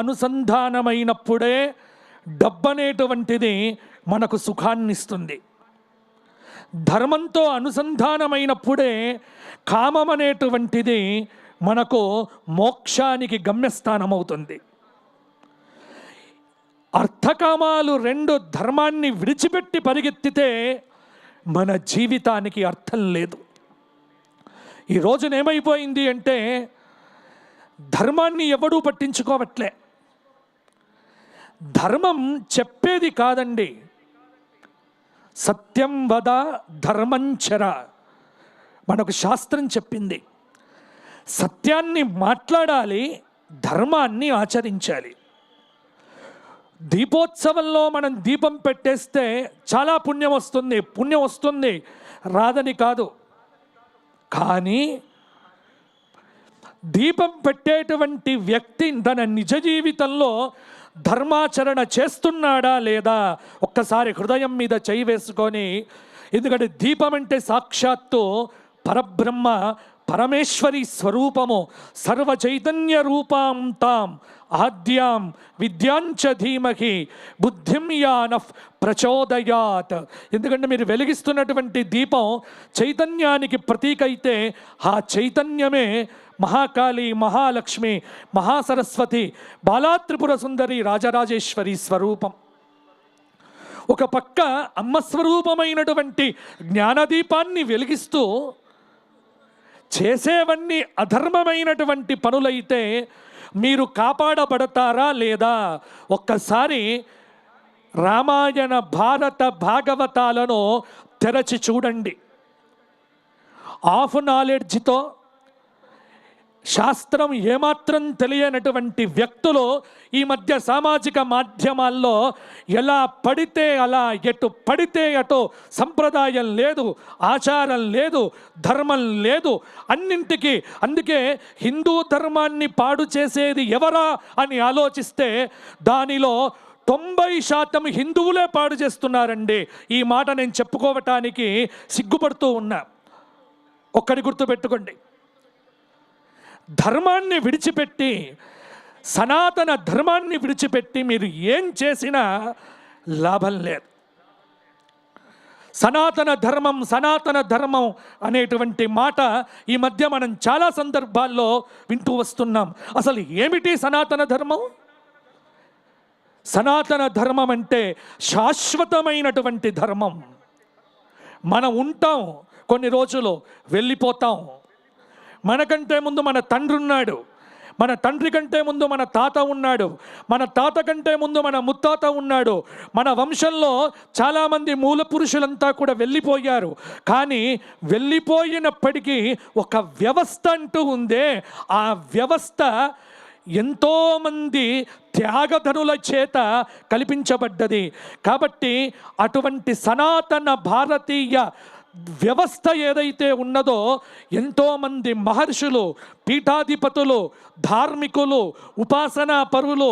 అనుసంధానమైనప్పుడే డబ్బనేటువంటిది మనకు సుఖాన్నిస్తుంది. ధర్మంతో అనుసంధానమైనప్పుడే కామం అనేటువంటిది మనకు మోక్షానికి గమ్యస్థానం అవుతుంది అర్థకామాలు రెండు ధర్మాన్ని విడిచిపెట్టి పరిగెత్తితే మన జీవితానికి అర్థం లేదు. ఈ రోజున ఏమైపోయింది అంటే ధర్మాన్ని ఎవడూ పట్టించుకోవట్లే. ధర్మం చెప్పేది కాదండి. సత్యం వద ధర్మంచర మనకు శాస్త్రం చెప్పింది. సత్యాన్ని మాట్లాడాలి ధర్మాన్ని ఆచరించాలి. దీపోత్సవంలో మనం దీపం పెట్టేస్తే చాలా పుణ్యం వస్తుంది పుణ్యం వస్తుంది. రాదని కాదు. కానీ దీపం పెట్టేటువంటి వ్యక్తి తన నిజ జీవితంలో ధర్మాచరణ చేస్తున్నాడా లేదా ఒక్కసారి హృదయం మీద చేయి వేసుకొని ఎందుకంటే దీపం అంటే సాక్షాత్తు పరబ్రహ్మ పరమేశ్వరి స్వరూపము సర్వ చైతన్య రూపాం తాం ఆద్యాం విద్యాంచ ధీమహి బుద్ధిం యాన ప్రచోదయాత్. ఎందుకంటే మీరు వెలిగిస్తున్నటువంటి దీపం చైతన్యానికి ప్రతీక అయితే ఆ చైతన్యమే మహాకాళి మహాలక్ష్మి మహాసరస్వతి బాలాత్రిపుర సుందరి రాజరాజేశ్వరి స్వరూపం. ఒక పక్క అమ్మ స్వరూపమైనటువంటి జ్ఞానదీపాన్ని వెలిగిస్తూ చేసేవన్నీ అధర్మమైనటువంటి పనులైతే మీరు కాపాడబడతారా లేదా? ఒక్కసారి రామాయణ భారత భాగవతాలను తెరచి చూడండి. ఆఫ్ నాలెడ్జ్తో శాస్త్రం ఏమాత్రం తెలియనటువంటి వ్యక్తులు ఈ మధ్య సామాజిక మాధ్యమాల్లో ఎలా పడితే అలా ఎటు పడితే అటు సంప్రదాయం లేదు ఆచారం లేదు ధర్మం లేదు అన్నింటికి అందుకే హిందూ ధర్మాన్ని పాడు చేసేది ఎవరా అని ఆలోచిస్తే దానిలో తొంభై శాతం హిందువులే పాడు చేస్తున్నారండి. ఈ మాట నేను చెప్పుకోవటానికి సిగ్గుపడుతూ ఉన్నా. ఒక్కడి గుర్తుపెట్టుకోండి. ధర్మాన్ని విడిచిపెట్టి సనాతన ధర్మాన్ని విడిచిపెట్టి మీరు ఏం చేసినా లాభం లేదు. సనాతన ధర్మం సనాతన ధర్మం అనేటువంటి మాట ఈ మధ్య మనం చాలా సందర్భాల్లో వింటూ వస్తున్నాం. అసలు ఏమిటి సనాతన ధర్మం? సనాతన ధర్మం అంటే శాశ్వతమైనటువంటి ధర్మం. మనం ఉంటాం కొన్ని రోజులు వెళ్ళిపోతాం. మనకంటే ముందు మన తండ్రి ఉన్నాడు మన తండ్రి కంటే ముందు మన తాత ఉన్నాడు. మన తాత కంటే ముందు మన ముత్తాత ఉన్నాడు. మన వంశంలో చాలామంది మూల పురుషులంతా కూడా వెళ్ళిపోయారు. కానీ వెళ్ళిపోయినప్పటికీ ఒక వ్యవస్థ అంటూ ఉందే. ఆ వ్యవస్థ ఎంతోమంది త్యాగధనుల చేత కల్పించబడ్డది. కాబట్టి అటువంటి సనాతన భారతీయ వ్యవస్థ ఏదైతే ఉన్నదో ఎంతోమంది మహర్షులు పీఠాధిపతులు ధార్మికులు ఉపాసనా పరువులు